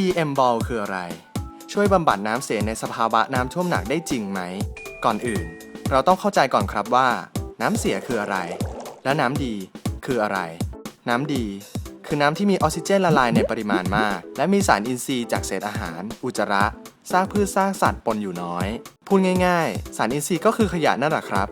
EM Ball คืออะไร ช่วยบำบัดน้ำเสียในสภาวะน้ำท่วมหนักได้จริงไหม ก่อนอื่น เราต้องเข้าใจก่อนครับว่า น้ำเสียคืออะไร และน้ำดีคืออะไร น้ำดีคือน้ำที่มีออกซิเจนละลายในปริมาณมาก และมีสารอินทรีย์จากเศษอาหาร อุจจาระซากพืชซากสัตว์ปนอยู่น้อย พูดง่าย ๆ สารอินทรีย์ก็คือขยะนั่นแหละครับ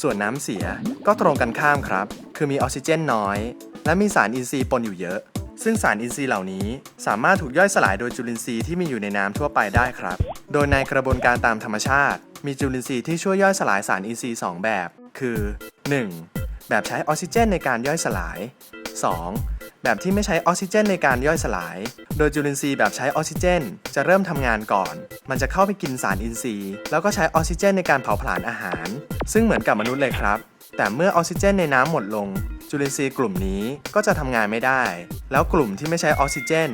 ส่วนน้ำเสียก็ตรงกันข้ามครับ คือมีออกซิเจนน้อย และมีสารอินทรีย์ปนอยู่เยอะ ซึ่งสารอินทรีย์เหล่านี้สามารถถูกย่อยสลายโดยจุลินทรีย์ที่มีอยู่ในน้ำทั่วไปได้ครับ โดยในกระบวนการตามธรรมชาติ มีจุลินทรีย์ที่ช่วยย่อยสลายสารอินทรีย์ 2 แบบ คือ 1. แบบใช้ออกซิเจนในการย่อยสลาย 2. แบบที่ไม่ใช้ออกซิเจนในการย่อยสลาย โดยจุลินทรีย์แบบใช้ออกซิเจน จะเริ่มทำงานก่อน มันจะเข้าไปกินสารอินทรีย์ แล้วก็ใช้ออกซิเจนในการเผาผลาญอาหาร ซึ่งเหมือนกับมนุษย์เลยครับ แต่เมื่อออกซิเจนในน้ำหมดลง จุลินทรีย์กลุ่มนี้ก็จะทำงานไม่ได้ แล้วกลุ่มที่ไม่ใช้ออกซิเจน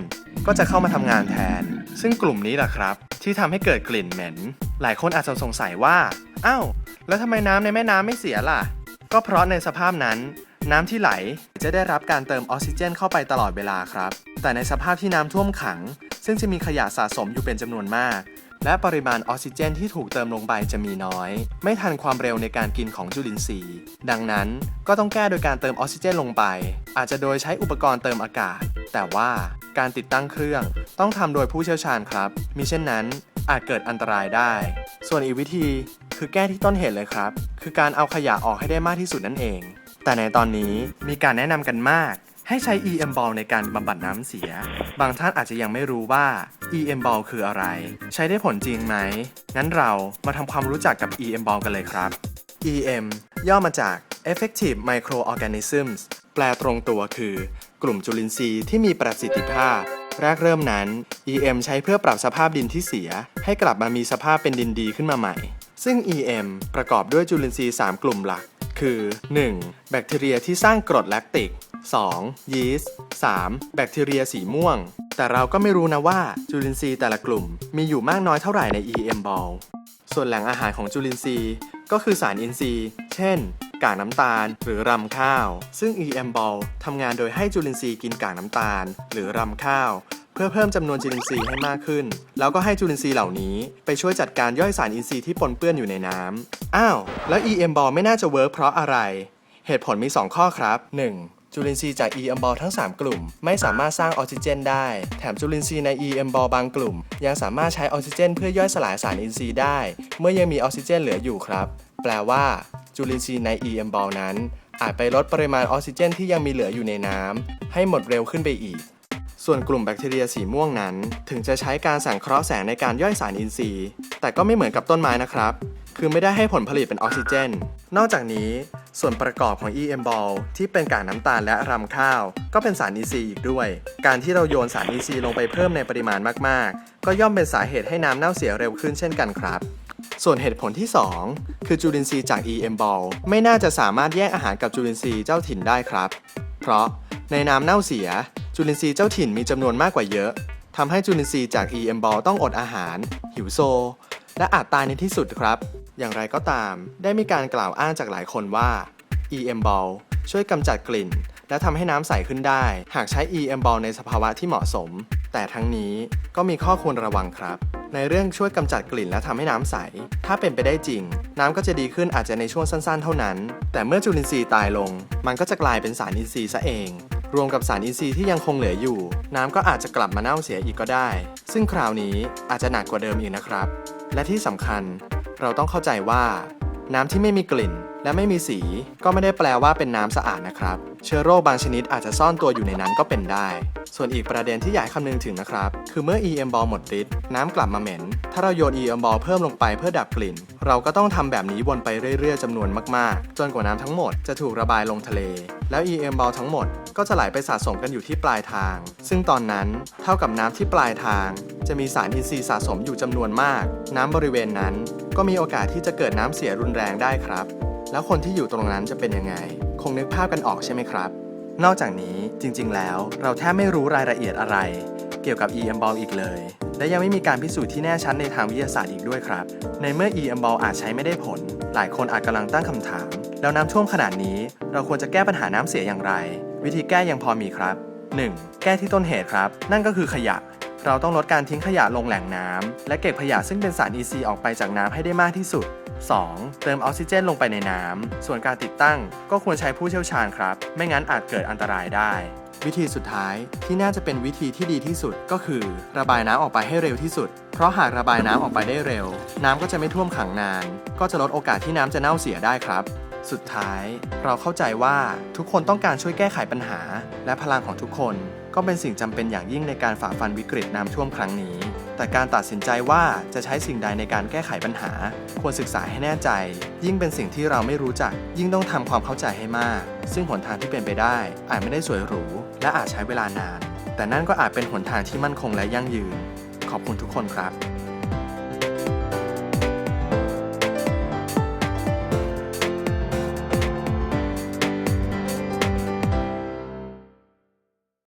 ก็จะเข้ามาทำงานแทน ซึ่งกลุ่มนี้แหละครับ ที่ทำให้เกิดกลิ่นเหม็น หลายคนอาจจะสงสัยว่าอ้าวแล้วทำไมน้ำในแม่น้ำไม่เสียล่ะ ก็เพราะในสภาพนั้น น้ำที่ไหลจะได้รับการเติมออกซิเจน เข้าไปตลอดเวลาครับ แต่ในสภาพที่น้ำท่วมขัง ซึ่งจะมีขยะสะสมอยู่เป็นจำนวนมาก และปริมาณออกซิเจนที่ถูกเติมลงไปจะมีน้อย ไม่ทันความเร็วในการกินของจุลินทรีย์ ดังนั้นก็ต้องแก้โดยการเติมออกซิเจนลงไป อาจจะโดยใช้อุปกรณ์เติมอากาศ แต่ว่าการติดตั้งเครื่อง ต้องทำโดยผู้เชี่ยวชาญครับ มิเช่นนั้นอาจเกิดอันตรายได้ ส่วนอีกวิธีคือแก้ที่ต้นเหตุเลยครับ คือการเอาขยะออกให้ได้มากที่สุดนั่นเอง แต่ในตอนนี้มีการแนะนำกันมาก ให้ใช้ EM Ball ในการบำบัดน้ำเสีย บางท่านอาจจะยังไม่รู้ว่า EM Ball คืออะไร ใช้ได้ผลจริงไหม งั้นเรามาทำความรู้จักกับ EM Ball กันเลยครับ EM ย่อมาจาก Effective Microorganisms แปลตรงตัวคือ กลุ่มจุลินทรีย์ที่มีประสิทธิภาพ แรกเริ่มนั้น EM ใช้เพื่อปรับสภาพดินที่เสีย ให้กลับมามีสภาพเป็นดินดีขึ้นมาใหม่ ซึ่ง EM ประกอบด้วยจุลินทรีย์ 3 กลุ่มหลัก คือ 1. แบคทีเรียที่สร้างกรดแลคติก 2. ยีสต์ 3. แบคทีเรียสีม่วง แต่เราก็ไม่รู้นะว่าจุลินทรีย์แต่ละกลุ่ม มีอยู่มากน้อยเท่าไหร่ใน EM ball ส่วนแหล่งอาหารของจุลินทรีย์ก็คือสารอินทรีย์ เช่นกากน้ำตาลหรือรำข้าว ซึ่ง EM ball ทำงานโดยให้จุลินทรีย์กินกากน้ำตาล หรือรำข้าว พื่อเพิ่มจำนวนจุลินทรีย์ให้มากขึ้น แล้วก็ให้จุลินทรีย์เหล่านี้ไปช่วยจัดการย่อยสารอินทรีย์ที่ปนเปื้อนอยู่ในน้ำอ้าว แล้ว EM ball ไม่น่าจะเวิร์กเพราะอะไร เหตุผลมี 2 ข้อครับ 1. จุลินทรีย์จาก EM ball ทั้ง 3 กลุ่ม ไม่สามารถสร้างออกซิเจนได้ แถมจุลินทรีย์ใน EM ball บางกลุ่ม ยังสามารถใช้ออกซิเจน เพื่อย่อยสลายสารอินทรีย์ได้ เมื่อยังมีออกซิเจนเหลืออยู่ครับ แปลว่า จุลินทรีย์ใน EM ball นั้น อาจไปลดปริมาณออกซิเจนที่ยังมีเหลืออยู่ในน้ำให้หมดเร็วขึ้นไปอีก ส่วนกลุ่มแบคทีเรียสีม่วงนั้น ถึงจะใช้การสังเคราะห์แสงในการย่อยสารอินทรีย์ แต่ก็ไม่เหมือนกับต้นไม้นะครับ คือไม่ได้ให้ผลผลิตเป็นออกซิเจน นอกจากนี้ ส่วนประกอบของ EM ball ที่เป็นกากน้ำตาลและรำข้าว ก็เป็นสารอินทรีย์อีกด้วย การที่เราโยนสารอินทรีย์ลงไปเพิ่มในปริมาณมากๆ ก็ย่อมเป็นสาเหตุให้น้ำเน่าเสียเร็วขึ้นเช่นกันครับส่วนเหตุผลที่ 2 คือจุลินทรีย์จาก EM ball ไม่น่าจะสามารถแย่งอาหารกับจุลินทรีย์เจ้าถิ่นได้ครับ เพราะในน้ำเน่าเสีย จุลินทรีย์เจ้าถิ่นมีจำนวนมากกว่าเยอะทำให้จุลินทรีย์จาก EM ball ต้องอดอาหาร หิวโซ และอาจตายในที่สุดครับ อย่างไรก็ตาม ได้มีการกล่าวอ้างจากหลายคนว่า EM ball ช่วยกำจัดกลิ่น และทำให้น้ำใสขึ้นได้ หากใช้ EM ball ในสภาวะที่เหมาะสม แต่ทั้งนี้ก็มีข้อควรระวังครับ ในเรื่องช่วยกำจัดกลิ่นและทำให้น้ำใส ถ้าเป็นไปได้จริง น้ำก็จะดีขึ้นอาจจะในช่วงสั้นๆ เท่านั้น แต่เมื่อจุลินทรีย์ตายลง มันก็จะกลายเป็นสารอินทรีย์ซะเอง รวมกับสารอินทรีย์ที่ยังคงเหลืออยู่ น้ำก็อาจจะกลับมาเน่าเสียอีกก็ได้ ซึ่งคราวนี้อาจจะหนักกว่าเดิมอีกนะครับ และที่สำคัญเราต้องเข้าใจว่า น้ำที่ไม่มีกลิ่น และไม่มีสี ก็ไม่ได้แปลว่าเป็นน้ำสะอาดนะครับ เชื้อโรคบางชนิดอาจจะซ่อนตัวอยู่ในนั้นก็เป็นได้ ส่วนอีกประเด็นที่อยากคำนึงถึงนะครับ คือเมื่อ EM ball หมดฤทธิ์น้ำกลับมาเหม็น ถ้าเราโยน EM ball เพิ่มลงไปเพื่อดับกลิ่น เราก็ต้องทำแบบนี้วนไปเรื่อยๆจำนวนมากๆ จนกว่าน้ำทั้งหมดจะถูกระบายลงทะเล แล้ว EM ball ทั้งหมดก็จะไหลไปสะสมกันอยู่ที่ปลายทาง ซึ่งตอนนั้นเท่ากับน้ำที่ปลายทาง จะมีสารอินทรีย์สะสมอยู่จำนวนมาก น้ำบริเวณนั้น ก็มีโอกาสที่จะเกิดน้ำเสียรุนแรงได้ครับ แล้วคนที่อยู่ตรงนั้นจะเป็นยังไง คงนึกภาพกันออกใช่ไหมครับ นอกจากนี้จริง ๆ แล้วเราแทบไม่รู้รายละเอียดอะไร เกี่ยวกับ EM ball อีกเลย และยังไม่มีการพิสูจน์ที่แน่ชัดในทางวิทยาศาสตร์อีกด้วยครับ ในเมื่อ EM ball อาจใช้ไม่ได้ผล หลายคนอาจกำลังตั้งคำถาม แล้วน้ำท่วมขนาดนี้ เราควรจะแก้ปัญหาน้ำเสียอย่างไร วิธีแก้ยังพอมีครับ 1. แก้ที่ต้นเหตุครับ นั่นก็คือขยะ เราต้องลดการทิ้งขยะลงแหล่งน้ำและเก็บขยะซึ่งเป็นสาร EC ออกไปจากน้ำให้ได้มากที่สุด 2. เติมออกซิเจนลงไปในน้ำส่วนการติดตั้งก็ควรใช้ผู้เชี่ยวชาญครับ ไม่งั้นอาจเกิดอันตรายได้ วิธีสุดท้ายที่น่าจะเป็นวิธีที่ดีที่สุดก็คือ ระบายน้ำออกไปให้เร็วที่สุด เพราะหากระบายน้ำออกไปได้เร็ว น้ำก็จะไม่ท่วมขังนาน ก็จะลดโอกาสที่น้ำจะเน่าเสียได้ครับสุดท้าย เราเข้าใจว่าทุกคนต้องการช่วยแก้ไขปัญหา และพลังของทุกคน ก็เป็นสิ่งจำเป็นอย่างยิ่งในการฝ่าฟันวิกฤตน้ำท่วมครั้งนี้ แต่การตัดสินใจว่าจะใช้สิ่งใดในการแก้ไขปัญหา ควรศึกษาให้แน่ใจ ยิ่งเป็นสิ่งที่เราไม่รู้จัก ยิ่งต้องทำความเข้าใจให้มาก ซึ่งหนทางที่เป็นไปได้ อาจไม่ได้สวยหรู และอาจใช้เวลานาน แต่นั่นก็อาจเป็นหนทางที่มั่นคงและยั่งยืน ขอบคุณทุกคนครับ